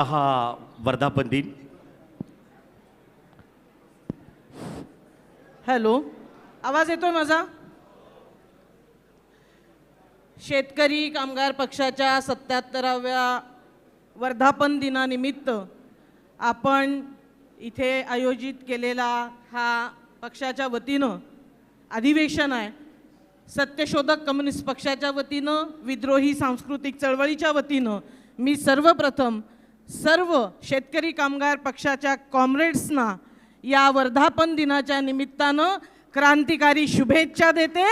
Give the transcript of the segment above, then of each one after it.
हा वर्धापन दिन हॅलो आवाज येतोय माझा? शेतकरी कामगार पक्षाच्या सत्याहत्तराव्या वर्धापन दिनानिमित्त आपण इथे आयोजित केलेला हा पक्षाच्या वतीनं अधिवेशन आहे. सत्यशोधक कम्युनिस्ट पक्षाच्या वतीनं विद्रोही सांस्कृतिक चळवळीच्या वतीनं मी सर्वप्रथम सर्व शेतकरी कामगार पक्षाच्या कॉम्रेड्सना या वर्धापन दिनाच्या निमित्तानं क्रांतिकारी शुभेच्छा देते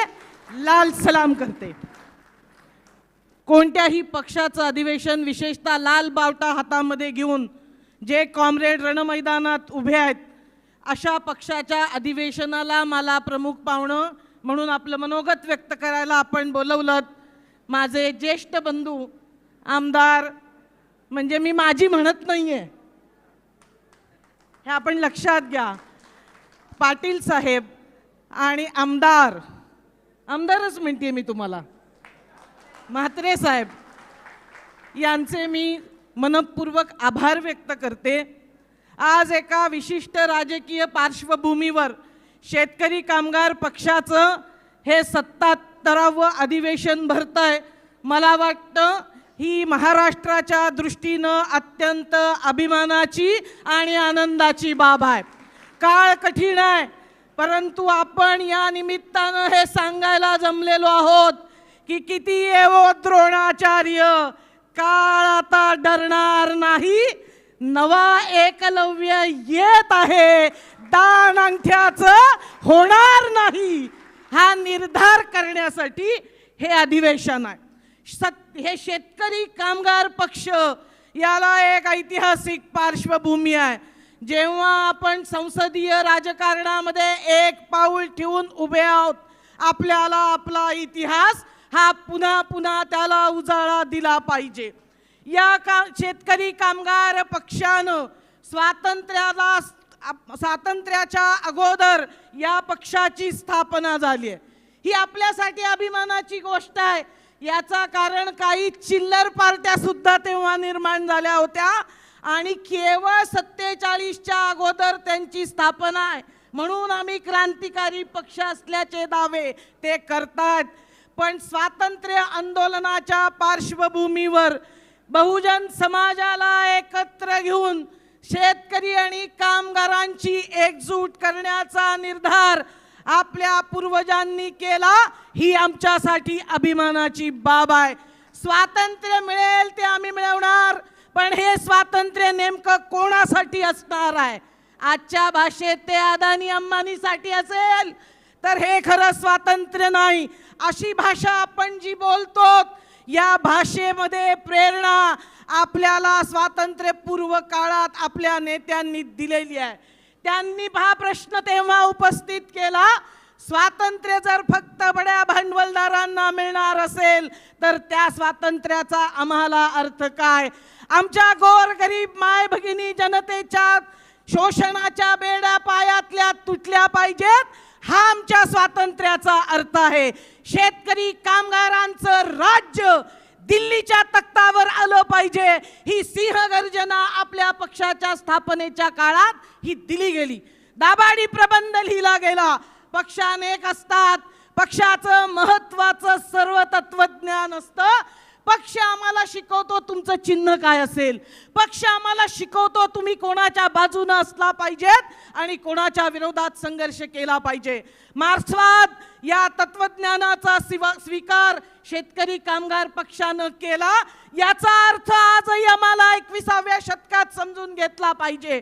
लाल सलाम करते. कोणत्याही पक्षाचं अधिवेशन विशेषतः लाल बावटा हातामध्ये घेऊन जे कॉम्रेड रणमैदानात उभे आहेत अशा पक्षाच्या अधिवेशनाला मला प्रमुख पाहुणं म्हणून आपलं मनोगत व्यक्त करायला आपण बोलवलं. माझे ज्येष्ठ बंधू आमदार म्हणजे मी माझी म्हणत नाही आहे हे आपण लक्षात घ्या. पाटील साहेब आणि आमदार आमदारच म्हणते मी तुम्हाला. म्हात्रे साहेब यांचे मी मनपूर्वक आभार व्यक्त करते. आज एका विशिष्ट राजकीय पार्श्वभूमीवर शेतकरी कामगार पक्षाचं हे सत्ताहत्तरावं अधिवेशन भरतंय. आहे मला वाटतं ही महाराष्ट्राच्या दृष्टीनं अत्यंत अभिमानाची आणि आनंदाची बाब आहे. काळ कठीण आहे परंतु आपण या निमित्तानं हे सांगायला जमलेलो आहोत की किती येवो द्रोणाचार्य काळ आता डरणार नाही. नवा एकलव्य येत आहे दान अंगठ्याचं होणार नाही. हा निर्धार करण्यासाठी हे अधिवेशन आहे. सत्य हे शेतकरी कामगार पक्ष याला एक ऐतिहासिक पार्श्वभूमी आहे. जेव्हा आपण संसदीय राजकारणामध्ये एक पाऊल ठेवून उभे आहोत आपल्याला आपला इतिहास हा पुन्हा पुन्हा त्याला उजाळा दिला पाहिजे. या का शेतकरी कामगार पक्षानं स्वातंत्र्याला आप- स्वातंत्र्याच्या अगोदर या पक्षाची स्थापना झाली आहे. ही आपल्यासाठी अभिमानाची गोष्ट आहे. याचा कारण काही चिल्लर पार्ट्या सुद्धा तेव्हा निर्माण झाल्या होत्या. आणि केवळ सत्तेचाळीसच्या अगोदर त्यांची स्थापना आहे. म्हणून आम्ही क्रांतिकारी पक्ष असल्याचे दावे ते करतात. पण स्वातंत्र्य आंदोलनाच्या पार्श्वभूमीवर बहुजन समाजाला एकत्र घेऊन शेतकरी आणि कामगारांची एकजूट करण्याचा निर्धार आपल्या पूर्वजांनी केला ही आमच्यासाठी अभिमानाची बाब आहे. स्वातंत्र्य मिळेल ते आम्ही मिळवणार पण हे स्वातंत्र्य नेमकं कोणासाठी असणार आहे? आजच्या भाषेत ते अदानी अंबानीसाठी असेल. तर हे खरं स्वातंत्र्य नाही. अशी भाषा आपण जी बोलतो या भाषेमध्ये प्रेरणा आपल्याला स्वातंत्र्यपूर्व काळात आपल्या नेत्यांनी दिलेली आहे. त्यांनी हा प्रश्न तेव्हा उपस्थित केला स्वातंत्र्य जर फक्त बड्या भांडवलदारांना मिळणार असेल तर त्या स्वातंत्र्याचा आम्हाला अर्थ काय? आमच्या गोरगरीब माय भगिनी जनतेच्या शोषणाच्या बेड्या पायातल्या तुटल्या पाहिजेत हा आमच्या स्वातंत्र्याचा अर्थ आहे. शेतकरी कामगारांचं राज्य दिल्लीच्या तख्तावर आलं पाहिजे. ही सिंहगर्जना आपल्या पक्षाच्या स्थापनेच्या काळात ही दिली गेली. दाबाडी प्रबंध लिहिला गेला. पक्ष अनेक असतात. पक्षाचं महत्वाचं सर्व तत्वज्ञान असतं. पक्ष आम्हाला शिकवतो तुमचं चिन्ह काय असेल. पक्ष आम्हाला शिकवतो तुम्ही कोणाच्या बाजूनं असला पाहिजेत आणि कोणाच्या विरोधात संघर्ष केला पाहिजे. मार्क्सवाद या तत्वज्ञानाचा सिवा- स्वीकार शेतकरी कामगार पक्षानं केला. याचा अर्थ आजही आम्हाला एकविसाव्या शतकात समजून घेतला पाहिजे.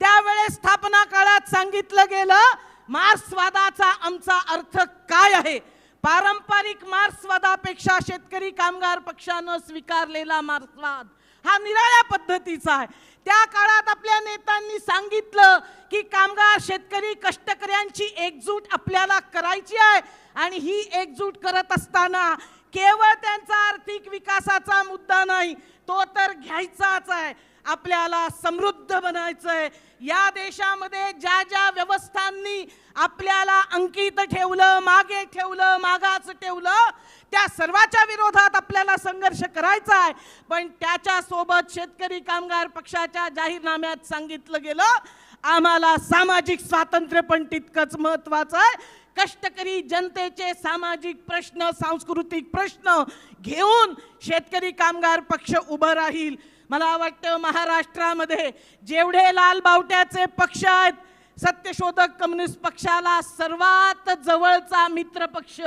त्यावेळेस स्थापना काळात सांगितलं गेलं मार्क्सवादाचा आमचा अर्थ काय आहे? पारंपरिक मार्क्सवादापेक्षा शेतकरी कामगार पक्षानं स्वीकारलेला मार्क्सवाद हा निराळ्या पद्धतीचा आहे. त्या काळात आपल्या नेत्यांनी सांगितलं की कामगार शेतकरी कष्टकऱ्यांची एकजूट आपल्याला करायची आहे आणि ही एकजूट करत असताना केवळ त्यांचा आर्थिक विकासाचा मुद्दा नाही तो तर घ्यायचाच आहे. आपल्याला समृद्ध बनायचंय. या देशामध्ये ज्या ज्या व्यवस्थांनी आपल्याला अंकित ठेवलं मागे ठेवलं मागाच ठेवलं त्या सर्वाच्या विरोधात आपल्याला संघर्ष करायचा आहे. पण त्याच्या सोबत शेतकरी कामगार पक्षाच्या जाहीरनाम्यात सांगितलं गेलं आम्हाला सामाजिक स्वातंत्र्य पण तितकंच महत्वाचं आहे. कष्टकरी जनतेचे सामाजिक प्रश्न सांस्कृतिक प्रश्न घेऊन शेतकरी कामगार पक्ष उभं राहील. मला वाटतं महाराष्ट्रामध्ये जेवढे लाल बावट्याचे पक्ष आहेत सत्यशोधक कम्युनिस्ट पक्षाला सर्वात जवळचा मित्र पक्ष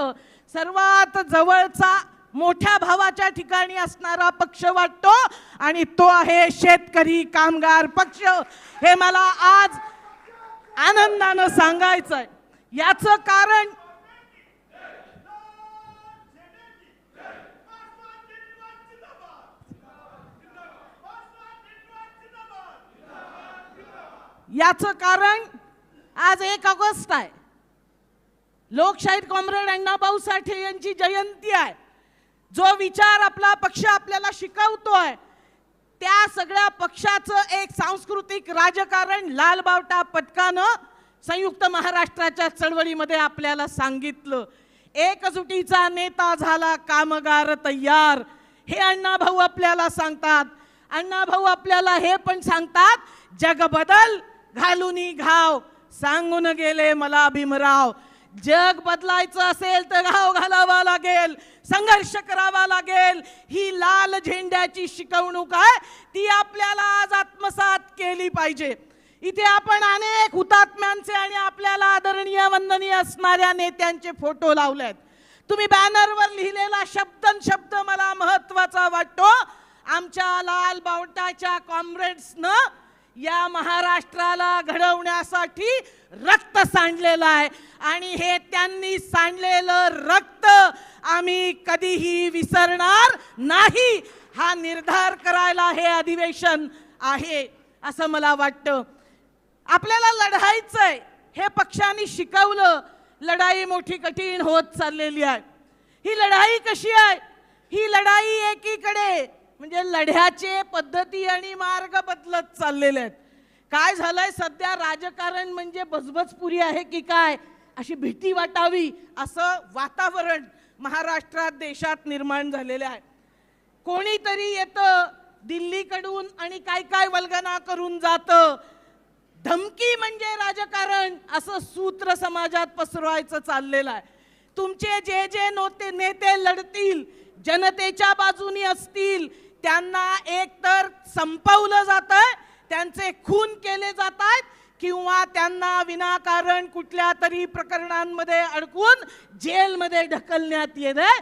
सर्वात जवळचा मोठ्या भावाच्या ठिकाणी असणारा पक्ष वाटतो आणि तो आहे शेतकरी कामगार पक्ष. हे मला आज आनंदानं सांगायचं आहे याचं कारण याचं कारण आज एक ऑगस्ट आहे. लोकशाहीर कॉम्रेड अण्णाभाऊ साठे यांची जयंती आहे. जो विचार आपला पक्ष आपल्याला शिकवतोय त्या सगळ्या पक्षाचं एक सांस्कृतिक राजकारण लालबावटा पटकानं संयुक्त महाराष्ट्राच्या चळवळीमध्ये आपल्याला सांगितलं. एकजुटीचा नेता झाला कामगार तयार. हे अण्णाभाऊ आपल्याला सांगतात. अण्णाभाऊ आपल्याला हे पण सांगतात जग बदल. घालूनी घाव. सांगून गेले मला भीमराव जग बदलायचं असेल तर घाव घालावा लागेल संघर्ष करावा लागेल. ही लाल झेंड्याची शिकवणूक आहे ती आपल्याला आज आत्मसात केली पाहिजे. इथे आपण अनेक हुतात्म्यांचे आणि आपल्याला आदरणीय वंदनीय असणाऱ्या नेत्यांचे फोटो लावलेत. तुम्ही बॅनरवर लिहिलेला शब्द शब्द मला महत्त्वाचा वाटतो. आमच्या लाल बावटाच्या कॉम्रेड्सनं या महाराष्ट्राला घडवण्यासाठी रक्त सांडलेलं आहे. आणि हे त्यांनी सांडलेलं रक्त आम्ही कधीही विसरणार नाही. हा निर्धार करायला हे अधिवेशन आहे असं मला वाटतं. आपल्याला लढायचंय. हे पक्षांनी शिकवलं. लढाई मोठी कठीण होत चाललेली आहे. ही लढाई कशी आहे? ही लढाई एकीकडे म्हणजे लढ्याचे पद्धती आणि मार्ग बदलत चाललेले आहेत. काय झालंय? सध्या राजकारण म्हणजे बजबजपुरी आहे की काय? अशी भीती वाटावी असं वातावरण महाराष्ट्रात देशात निर्माण झालेलं आहे. कोणीतरी येतं दिल्लीकडून आणि काय काय वल्गना करून जातं. धमकी म्हणजे राजकारण असं सूत्र समाजात पसरवायचं चाललेलं आहे. तुमचे जे जे नोते नेते लढतील जनतेच्या बाजूनी असतील त्यांना एकतर संपवलं जातं आहे त्यांचे खून केले जात आहेत किंवा त्यांना विनाकारण कुठल्या तरी प्रकरणांमध्ये अडकून जेलमध्ये ढकलण्यात येत आहे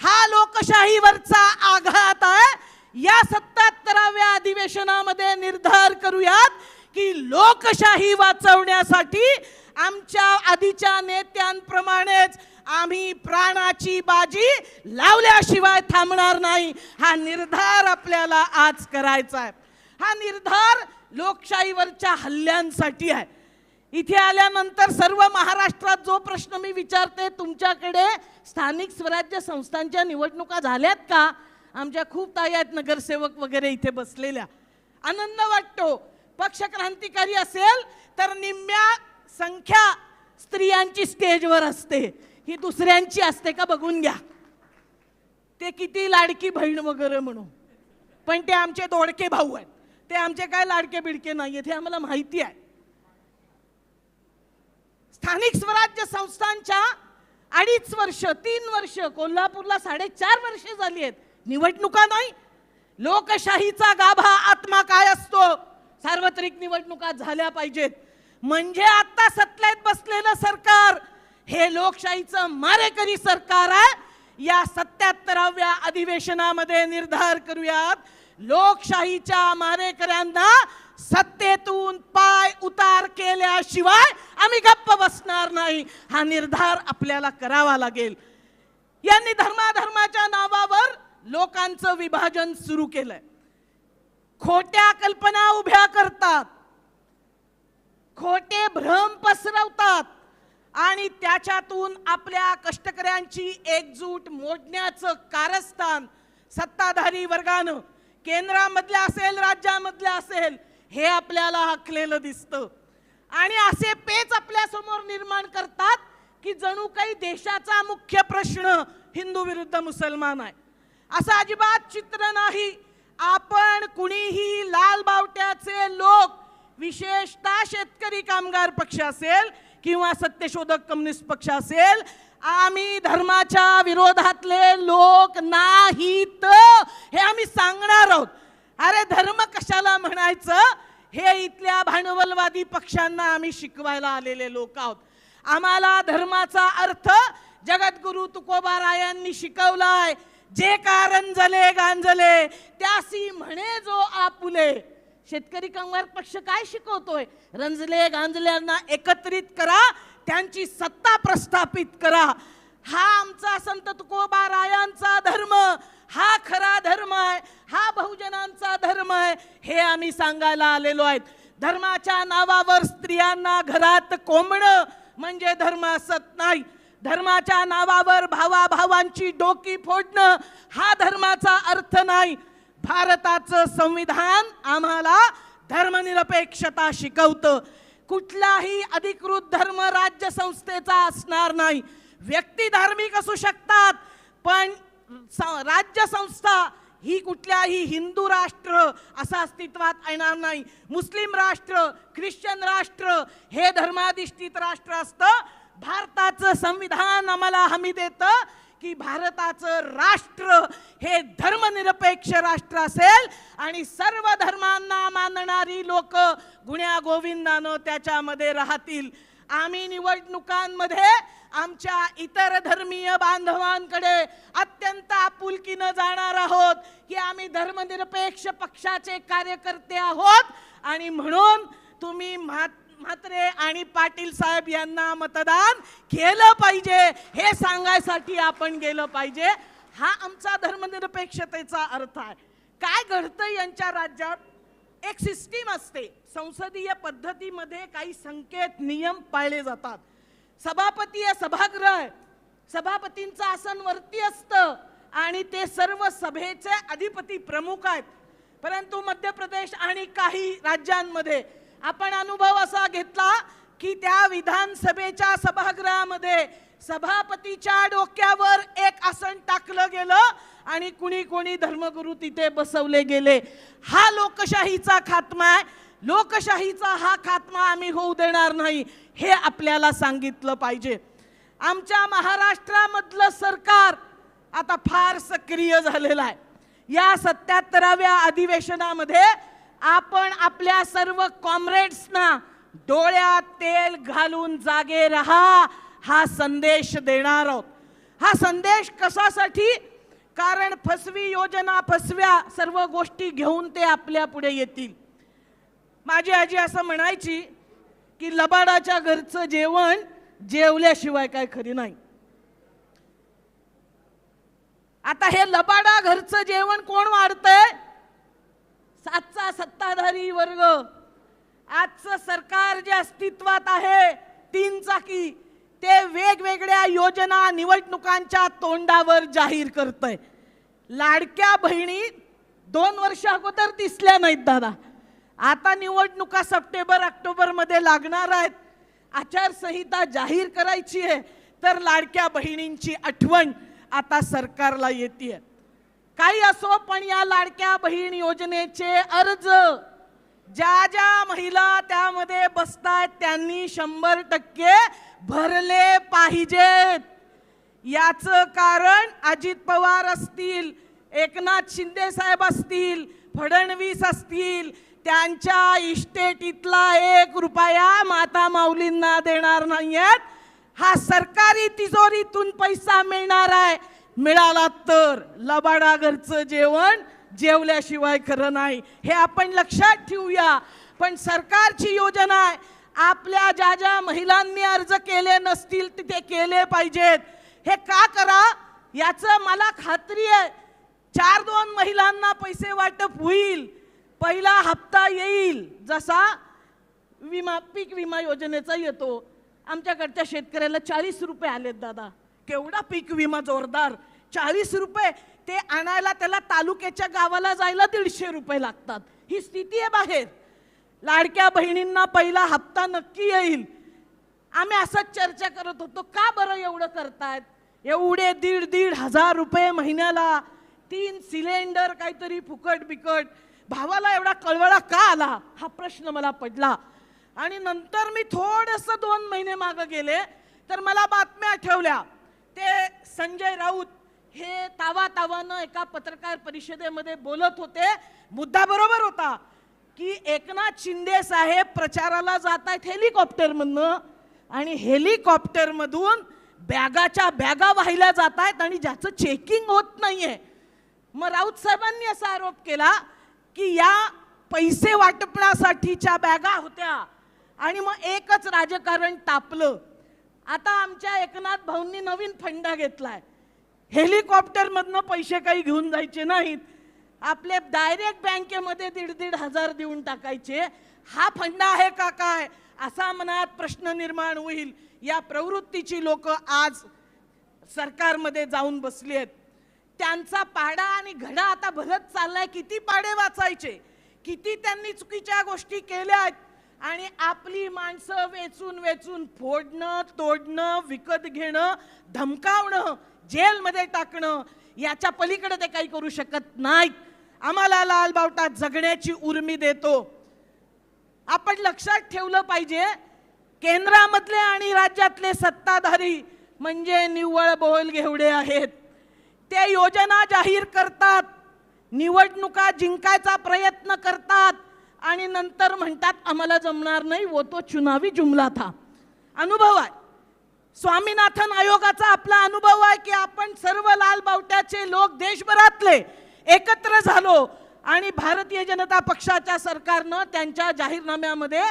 हा लोकशाहीवरचा आघात आहे. या सत्याहत्तराव्या अधिवेशनामध्ये निर्धार करूयात की लोकशाही वाचवण्यासाठी आमच्या आधीच्या नेत्यांप्रमाणेच आम्ही प्राणाची बाजी लावल्याशिवाय थांबणार नाही. हा निर्धार आपल्याला आज करायचा आहे. हा निर्धार लोकशाहीवरच्या हल्ल्यांसाठी आहे. इथे आल्यानंतर सर्व महाराष्ट्रात जो प्रश्न मी विचारते तुमच्याकडे स्थानिक स्वराज्य संस्थांच्या निवडणुका झाल्यात का? आमच्या खूप ताई आहेत नगरसेवक वगैरे इथे बसलेल्या. आनंद वाटतो. पक्ष क्रांतिकारी असेल तर निम्म्या संख्या स्त्रियांची स्टेजवर असते. ही दुसऱ्यांची असते का बघून घ्या. ते किती लाडकी बहीण वगैरे म्हणून. पण ते आमचे दोडके भाऊ आहेत. ते आमचे काय लाडके बिडके नाहीयेत हे आम्हाला माहिती आहे. स्थानिक स्वराज्य संस्थांच्या अडीच वर्ष तीन वर्ष कोल्हापूरला साडेचार वर्ष झाली आहेत. निवडणुका नाही. लोकशाहीचा गाभा आत्मा काय असतो? सार्वत्रिक निवडणुका झाल्या पाहिजेत. म्हणजे आता सत्तेत बसलेलं सरकार हे लोकशाहीचं मारेकरी सरकार आहे. या सत्याहत्तराव्या अधिवेशनामध्ये निर्धार करूयात. लोकशाहीच्या मारेकऱ्यांना सत्तेतून पाय उतार केल्याशिवाय आम्ही गप्प बसणार नाही. हा निर्धार आपल्याला करावा लागेल. यांनी धर्माधर्माच्या नावावर लोकांचं विभाजन सुरू केलंय. खोट्या कल्पना उभ्या करतात. खोटे भ्रम पसरवतात. आणि त्याच्यातून आपल्या कष्टकऱ्यांची एकजूट मोडण्याचं कारस्थान सत्ताधारी वर्गानं केंद्रामधल्या असेल राज्यामधल्या असेल हे आपल्याला हाकलेलं दिसतं. आणि असे पेच आपल्यासमोर निर्माण करतात की जणू काही देशाचा मुख्य प्रश्न हिंदू विरुद्ध मुसलमान आहे. असं अजिबात चित्र नाही. आपण कुणीही लाल बावट्याचे लोक विशेषतः शेतकरी कामगार पक्ष असेल किंवा सत्यशोधक कम्युनिस्ट पक्ष असेल आम्ही धर्माच्या विरोधातले लोक नाहीत. हे आम्ही सांगणार आहोत. अरे धर्म कशाला म्हणायचं? हे इथल्या भांडवलवादी पक्षांना आम्ही शिकवायला आलेले लोक आहोत. आम्हाला धर्माचा अर्थ जगद्गुरु तुकोबारायांनी शिकवलाय. जे कारण झाले गांजले त्यासी म्हणे जो आपुले. शेतकरी कामगार पक्ष काय शिकवतोय? रंजले गांजल्यांना एकत्रित करा त्यांची सत्ता प्रस्थापित करा. हा आमचा संत तुकोबारायांचा धर्म हा खरा धर्म आहे हा बहुजनांचा धर्म आहे हे आम्ही सांगायला आलेलो आहेत. धर्माच्या नावावर स्त्रियांना घरात कोंबणं म्हणजे धर्म असत नाही. धर्माच्या नावावर भावाभावांची डोकी फोडणं हा धर्माचा अर्थ नाही. भारताचं संविधान आम्हाला धर्मनिरपेक्षता शिकवतं. कुठलाही अधिकृत धर्म राज्य संस्थेचा असणार नाही. व्यक्ती धार्मिक असू शकतात पण स- राज्य संस्था ही कुठल्याही हिंदू राष्ट्र असं अस्तित्वात येणार नाही. मुस्लिम राष्ट्र ख्रिश्चन राष्ट्र हे धर्माधिष्ठित राष्ट्र असतं. भारताचं संविधान आम्हाला हमी देतं. की भारताचं राष्ट्र हे धर्मनिरपेक्ष राष्ट्र असेल आणि सर्व धर्मांना मानणारी लोक गुण्या गोविंदानं त्याच्यामध्ये राहतील. आम्ही निवडणुकांमध्ये आमच्या इतर धर्मीय बांधवांकडे अत्यंत आपुलकीनं जाणार आहोत की आम्ही धर्मनिरपेक्ष पक्षाचे कार्यकर्ते आहोत आणि म्हणून तुम्ही म्हात म्हात्रे आणि पाटील साहेब यांना मतदान केलं पाहिजे हे सांगायसाठी आपण गेलं पाहिजे. हा आमचा धर्मनिरपेक्षतेचा अर्थ आहे. काय घडतं यांच्या राज्यात? एक सिस्टीम असते. संसदीय पद्धतीमध्ये काही संकेत नियम पाळले जातात. सभापती सभागृह आहे. सभापतींचं आसन वरती असतं आणि ते सर्व सभेचे अधिपती प्रमुख आहेत. परंतु मध्य प्रदेश आणि काही राज्यांमध्ये आपण अनुभव असा घेतला की त्या विधानसभेच्या सभागृहामध्ये सभापतीच्या डोक्यावर एक आसन टाकलं गेलं आणि कुणी कोणी धर्मगुरू तिथे बसवले गेले. हा लोकशाहीचा खात्मा आहे. लोकशाहीचा हा खात्मा आम्ही होऊ देणार नाही हे आपल्याला सांगितलं पाहिजे. आमच्या महाराष्ट्रामधलं सरकार आता फार सक्रिय झालेलं आहे. या सत्याहत्तराव्या अधिवेशनामध्ये आपण आपल्या सर्व कॉम्रेड्सना डोळ्यात तेल घालून जागे रहा. हा संदेश देणार आहोत. हा संदेश कशासाठी? कारण फसवी योजना फसव्या सर्व गोष्टी घेऊन ते आपल्या पुढे येतील. माझी आजी असं म्हणायची की लबाडाच्या घरचं जेवण जेवल्याशिवाय काय खरी नाही. आता हे लबाडा घरचं जेवण कोण वाढतंय? सातचा सत्ताधारी वर्ग. आजचं सरकार जे अस्तित्वात आहे तीन चाकी ते वेगवेगळ्या योजना निवडणुकांच्या तोंडावर जाहीर करतंय. लाडक्या बहिणी दोन वर्ष अगोदर दिसल्या नाहीत दादा. आता निवडणुका सप्टेंबर ऑक्टोबरमध्ये लागणार आहेत. आचारसंहिता जाहीर करायची आहे तर लाडक्या बहिणींची आठवण आता सरकारला येते काही असो पण या लाडक्या बहीण योजनेचे अर्ज. ज्या ज्या महिला त्यामध्ये बसतायत त्यांनी शंभर टक्के भरले पाहिजेत. याचं कारण अजित पवार असतील एकनाथ शिंदे साहेब असतील फडणवीस असतील त्यांच्या इस्टेटीतला एक रुपया माता माऊलींना देणार नाहीयेत. हा सरकारी तिजोरीतून पैसा मिळणार आहे. मिळाला तर लबाडा घरचं जेवण जेवल्याशिवाय खरं नाही. हे आपण लक्षात ठेवूया. पण सरकारची योजना आहे आपल्या ज्या ज्या महिलांनी अर्ज केले नसतील तिथे केले पाहिजेत. हे का करा? याचं मला खात्री आहे. चार दोन महिलांना पैसे वाटप होईल. पहिला हप्ता येईल. जसा विमा पीक विमा योजनेचा येतो. आमच्याकडच्या शेतकऱ्याला चाळीस रुपये आलेत दादा. केवढा पीक विमा जोरदार? चाळीस रुपये. ते आणायला त्याला तालुक्याच्या गावाला जायला दीडशे रुपये लागतात. ही स्थिती आहे बाहेर. लाडक्या बहिणींना पहिला हप्ता नक्की येईल. आम्ही असंच चर्चा करत होतो का बरं एवढं करतायत? एवढे दीड दीड हजार रुपये महिन्याला तीन सिलेंडर काहीतरी फुकट बिकट. भावाला एवढा कळवळा का आला? हा प्रश्न मला पडला. आणि नंतर मी थोडंसं दोन महिने मागं गेले तर मला बातम्या आठवल्या. ते संजय राऊत हे तावा तावानं एका पत्रकार परिषदेमध्ये बोलत होते. मुद्दा बरोबर होता की एकनाथ शिंदे साहेब प्रचाराला जात आहेत हेलिकॉप्टरमधनं आणि हेलिकॉप्टरमधून बॅगाच्या बॅगा वाहिल्या जात आहेत आणि ज्याचं चेकिंग होत नाही आहे मग राऊत साहेबांनी असा आरोप केला की या पैसे वाटपण्यासाठीच्या बॅगा होत्या आणि मग एकच राजकारण तापलं. आता आमच्या एकनाथ भाऊंनी नवीन फंडा घेतलाय. हेलिकॉप्टरमधनं पैसे काही घेऊन जायचे नाहीत. आपले डायरेक्ट बँकेमध्ये दीड दीड हजार देऊन टाकायचे. हा फंडा आहे का काय? असा मनात प्रश्न निर्माण होईल. या प्रवृत्तीची लोक आज सरकारमध्ये जाऊन बसली आहेत. त्यांचा पाडा आणि घडा आता भरत चाललाय. किती पाडे वाचायचे? किती त्यांनी चुकीच्या गोष्टी केल्या आहेत आणि आपली माणसं वेचून वेचून फोडणं तोडणं विकत घेणं धमकावणं जेलमध्ये टाकणं याच्या पलीकडे ते काही करू शकत नाहीत. आम्हाला लालबावटा जगण्याची उर्मी देतो. आपण लक्षात ठेवलं पाहिजे केंद्रामधले आणि राज्यातले सत्ताधारी म्हणजे निव्वळ बोल घेवडे आहेत. ते योजना जाहीर करतात निवडणुका जिंकायचा प्रयत्न करतात आणि नंतर म्हणतात आम्हाला जमणार नाही वो तो चुनावी जुमला था. अनुभव आहे. स्वामीनाथन आयोगाचा आपला अनुभव आहे की आपण सर्व लाल बावट्याचे लोक देशभरातले एकत्र झालो आणि भारतीय जनता पक्षाच्या सरकारनं त्यांच्या जाहीरनाम्यामध्ये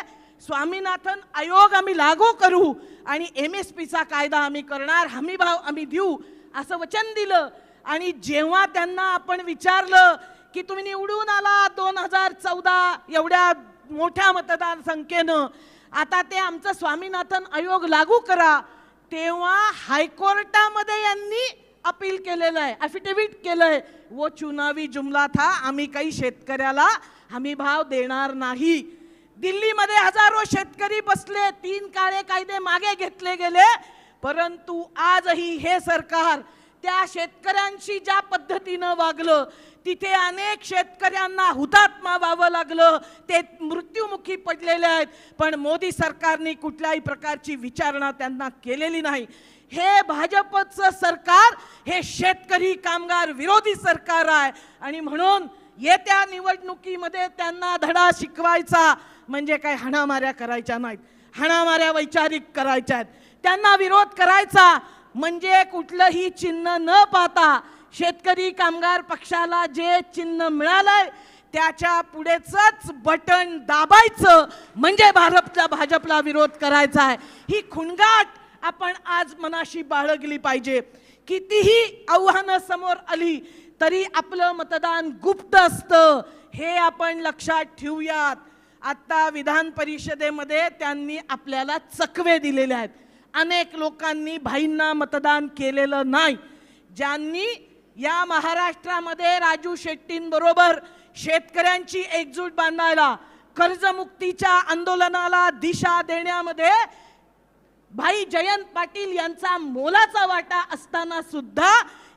स्वामीनाथन आयोग आम्ही लागू करू आणि एम एस पीचा कायदा आम्ही करणार हमी भाव आम्ही देऊ असं वचन दिलं. आणि जेव्हा त्यांना आपण विचारलं की तुम्ही निवडून आला दोन हजार चौदा एवढ्या मोठ्या मतदारसंख्येनं आता ते आमचं स्वामीनाथन आयोग लागू करा. तेव्हा हायकोर्टामध्ये यांनी अपील केलेलं आहे अफिडेव्हिट केलंय. व चुनावी जुमला था आम्ही काही शेतकऱ्याला हमी भाव देणार नाही. दिल्लीमध्ये हजारो शेतकरी बसले तीन काळे कायदे मागे घेतले गेले. परंतु आजही हे सरकार त्या शेतकऱ्यांशी ज्या पद्धतीनं वागलं तिथे अनेक शेतकऱ्यांना हुतात्मा व्हावं लागलं. ते मृत्युमुखी पडलेले आहेत. पण मोदी सरकारने कुठल्याही प्रकारची विचारणा त्यांना केलेली नाही. हे भाजपचं सरकार हे शेतकरी कामगार विरोधी सरकार आहे. आणि म्हणून येत्या निवडणुकीमध्ये त्यांना धडा शिकवायचा म्हणजे काय हाणामाऱ्या करायच्या नाहीत. हाणामाऱ्या वैचारिक करायच्या आहेत. त्यांना विरोध करायचा म्हणजे कुठलंही चिन्ह न पाहता शेतकरी कामगार पक्षाला जे चिन्ह मिळालंय त्याच्या पुढेच बटन दाबायचं म्हणजे भारतला भाजपला विरोध करायचा आहे. ही खुणगाट आपण आज मनाशी बाळगली पाहिजे. कितीही आव्हानं समोर आली तरी आपलं मतदान गुप्त असतं हे आपण लक्षात ठेवूयात. आत्ता विधान परिषदेमध्ये त्यांनी आपल्याला चकवे दिलेले आहेत. अनेक लोकांनी भाईंना मतदान केलेलं नाही. ज्यांनी या महाराष्ट्रामध्ये राजू शेट्टींबरोबर शेतकऱ्यांची एकजूट बांधायला कर्जमुक्तीच्या आंदोलनाला दिशा देण्यामध्ये भाई जयंत पाटील यांचा मोलाचा वाटा असताना सुद्धा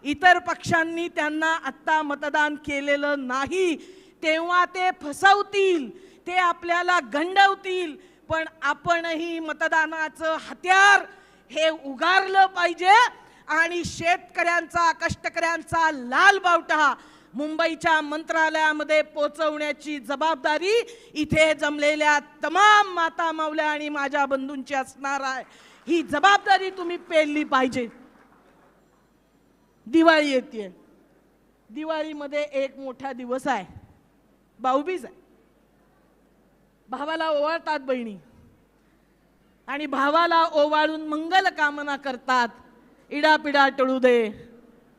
इतर पक्षांनी त्यांना आत्ता मतदान केलेलं नाही. तेव्हा ते फसवतील ते आपल्याला गंडवतील पण आपणही मतदानाचं हत्यार हे उगारलं पाहिजे. आणि शेतकऱ्यांचा कष्टकऱ्यांचा लाल बावटा मुंबईच्या मंत्रालयामध्ये पोचवण्याची जबाबदारी इथे जमलेल्या तमाम माता मावल्या आणि माझ्या बंधूंची असणार आहे. ही जबाबदारी तुम्ही पेरली पाहिजे. दिवाळी येते दिवाळीमध्ये एक मोठा दिवस आहे. भाऊबीज आहे. भावाला ओवाळतात बहिणी. आणि भावाला ओवाळून मंगल कामना करतात. इडापिडा टळू दे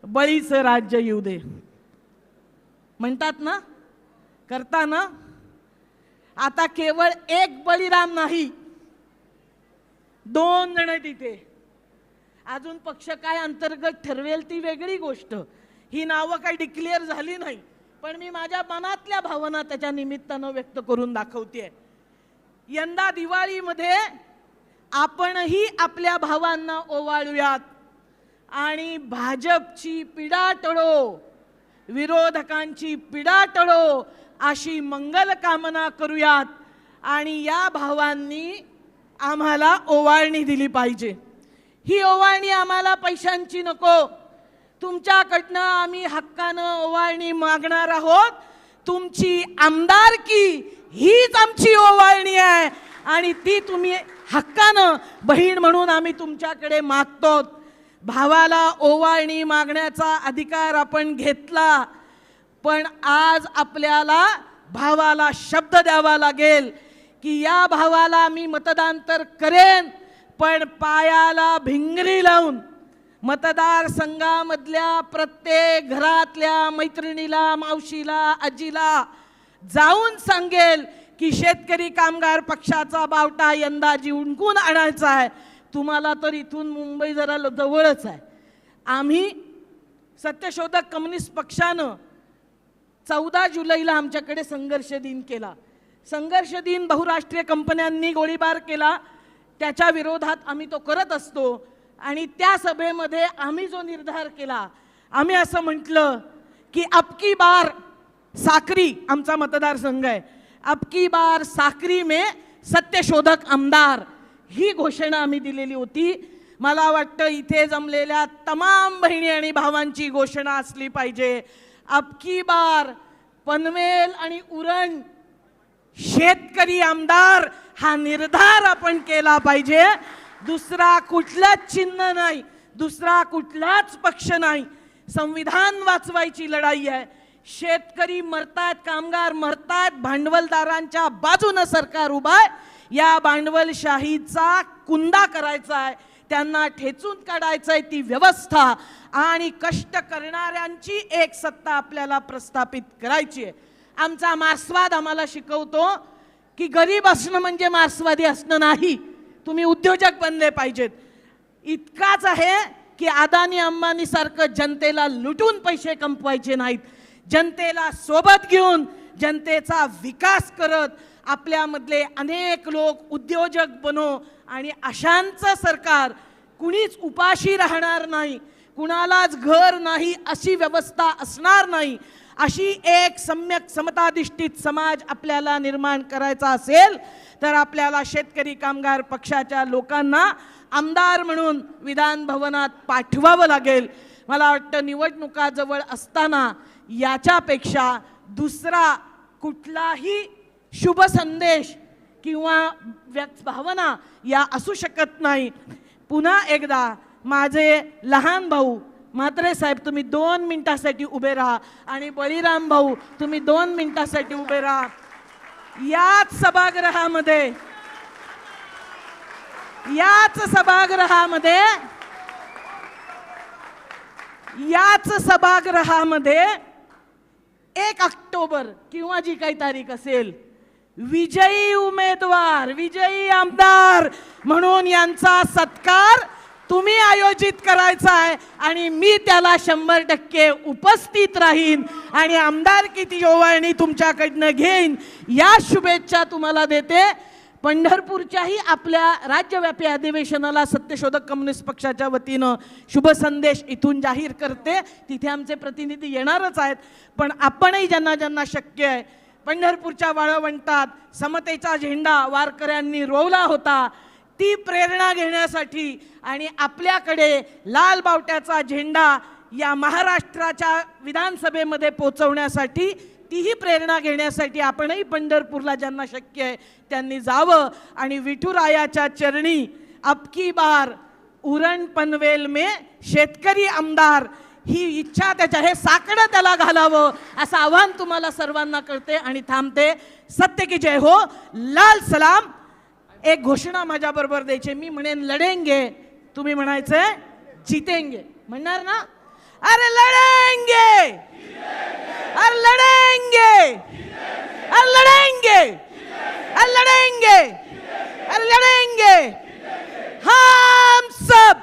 बळीचं राज्य येऊ दे. म्हणतात ना करता ना आता केवळ एक बळीराम नाही दोन जण तिथे. अजून पक्ष काय अंतर्गत ठरवेल ती वेगळी गोष्ट. ही नावं काही डिक्लेअर झाली नाही पण मी माझ्या मनातल्या भावना त्याच्या निमित्तानं व्यक्त करून दाखवते यंदा दिवाळीमध्ये आपणही आपल्या भावांना ओवाळूयात. आणि भाजपची पिडा टळो विरोधकांची पिडा टळो अशी मंगल कामना करूयात आणि या भावांनी आम्हाला ओवाळणी दिली पाहिजे. ही ओवाळणी आम्हाला पैशांची नको. तुमच्याकडनं आम्ही हक्कानं ओवाळणी मागणार आहोत. तुमची आमदारकी हीच आमची ओवाळणी आहे आणि ती तुम्ही हक्कानं बहीण म्हणून आम्ही तुमच्याकडे मागतो भावाला ओवाळणी मागण्याचा अधिकार आपण घेतला पण आज आपल्याला भावाला शब्द द्यावा लागेल की या भावाला मी मतदान तर करेन पण पायाला भिंगरी लावून मतदारसंघामधल्या प्रत्येक घरातल्या मैत्रिणीला मावशीला आजीला जाऊन सांगेल की शेतकरी कामगार पक्षाचा बावटा यंदा जिंकून आणायचा आहे. तुम्हाला तर इथून मुंबई जरा ल- जवळच आहे. आम्ही सत्यशोधक कम्युनिस्ट पक्षानं चौदा जुलैला आमच्याकडे संघर्ष दिन केला. संघर्ष दिन बहुराष्ट्रीय कंपन्यांनी गोळीबार केला. त्याच्या विरोधात आम्ही तो करत असतो आणि त्या सभेमध्ये आम्ही जो निर्धार केला आम्ही असं म्हटलं की अबकी बार साक्री आमचा मतदारसंघ आहे. अबकी बार साक्री में सत्यशोधक आमदार ही घोषणा आम्ही दिलेली होती. मला वाटतं इथे जमलेल्या तमाम बहिणी आणि भावांची घोषणा असली पाहिजे. अबकी बार पनवेल आणि उरण शेतकरी आमदार हा निर्धार आपण केला पाहिजे. दुसरा कुठलाच चिन्ह नाही दुसरा कुठलाच पक्ष नाही. संविधान वाचवायची लढाई आहे. शेतकरी मरतायत कामगार मरतायत भांडवलदारांच्या बाजूनं सरकार उभा आहे. या भांडवलशाहीचा कुंदा करायचा आहे त्यांना ठेचून काढायचं आहे ती व्यवस्था आणि कष्ट करणाऱ्यांची एक सत्ता आपल्याला प्रस्थापित करायची आहे आमचा मार्क्सवाद आम्हाला शिकवतो की गरीब असणं म्हणजे मार्क्सवादी असणं नाही. तुम्ही उद्योजक बनले पाहिजेत. इतकाच आहे की अदानी अंबानी सारखं जनतेला लुटून पैसे कमवायचे नाहीत. जनतेला सोबत घेऊन जनतेचा विकास करत आपल्यामधले अनेक लोक उद्योजक बनो आणि अशांचं सरकार कुणीच उपाशी राहणार नाही कुणालाच घर नाही अशी व्यवस्था असणार नाही अशी एक सम्यक समताधिष्ठित समाज आपल्याला निर्माण करायचा असेल तर आपल्याला शेतकरी कामगार पक्षाच्या लोकांना आमदार म्हणून विधान भवनात पाठवावं लागेल. मला वाटतं निवडणुका जवळ असताना याच्यापेक्षा दुसरा कुठलाही शुभ संदेश किंवा व्यक्त भावना या असू शकत नाही. पुन्हा एकदा माझे लहान भाऊ म्हात्रे साहेब तुम्ही दोन मिनिटासाठी उभे राहा आणि बळीराम भाऊ तुम्ही दोन मिनिटासाठी उभे राहा. याच सभागृहामध्ये याच सभागृहामध्ये याच सभागृहामध्ये एक ऑक्टोबर किंवा जी काही तारीख असेल विजयी उमेदवार विजयी आमदार म्हणून यांचा सत्कार तुम्ही आयोजित करायचा आहे आणि मी त्याला शंभर टक्के उपस्थित राहीन आणि आमदार किती ओवाळणी तुमच्याकडनं घेईन या शुभेच्छा तुम्हाला देते. पंढरपूरच्याही आपल्या राज्यव्यापी अधिवेशनाला सत्यशोधक कम्युनिस्ट पक्षाच्या वतीनं शुभ संदेश इथून जाहीर करते. तिथे आमचे प्रतिनिधी येणारच आहेत पण आपणही ज्यांना ज्यांना शक्य आहे पंढरपूरच्या वाळवंटात समतेचा झेंडा वारकऱ्यांनी रोवला होता. ती प्रेरणा घेण्यासाठी आणि आपल्याकडे लाल बावट्याचा झेंडा या महाराष्ट्राच्या विधानसभेमध्ये पोचवण्यासाठी तीही प्रेरणा घेण्यासाठी आपणही पंढरपूरला ज्यांना शक्य आहे त्यांनी जावं. आणि विठुरायाच्या चरणी अबकी बार उरण पनवेल मे शेतकरी आमदार ही इच्छा त्याच्या हे साकडं त्याला घालावं असं आव्हान तुम्हाला सर्वांना करते आणि थांबते. सत्य की जय हो. लाल सलाम. एक घोषणा माझ्याबरोबर द्यायची मी म्हणेन लढेंगे. तुम्ही म्हणायचंय जितेंगे. म्हणणार ना? अरे लढेंगे! अरे लढेंगे! अरे लढेंगे! अरे लढेंगे! अरे लढेंगे! हम सब!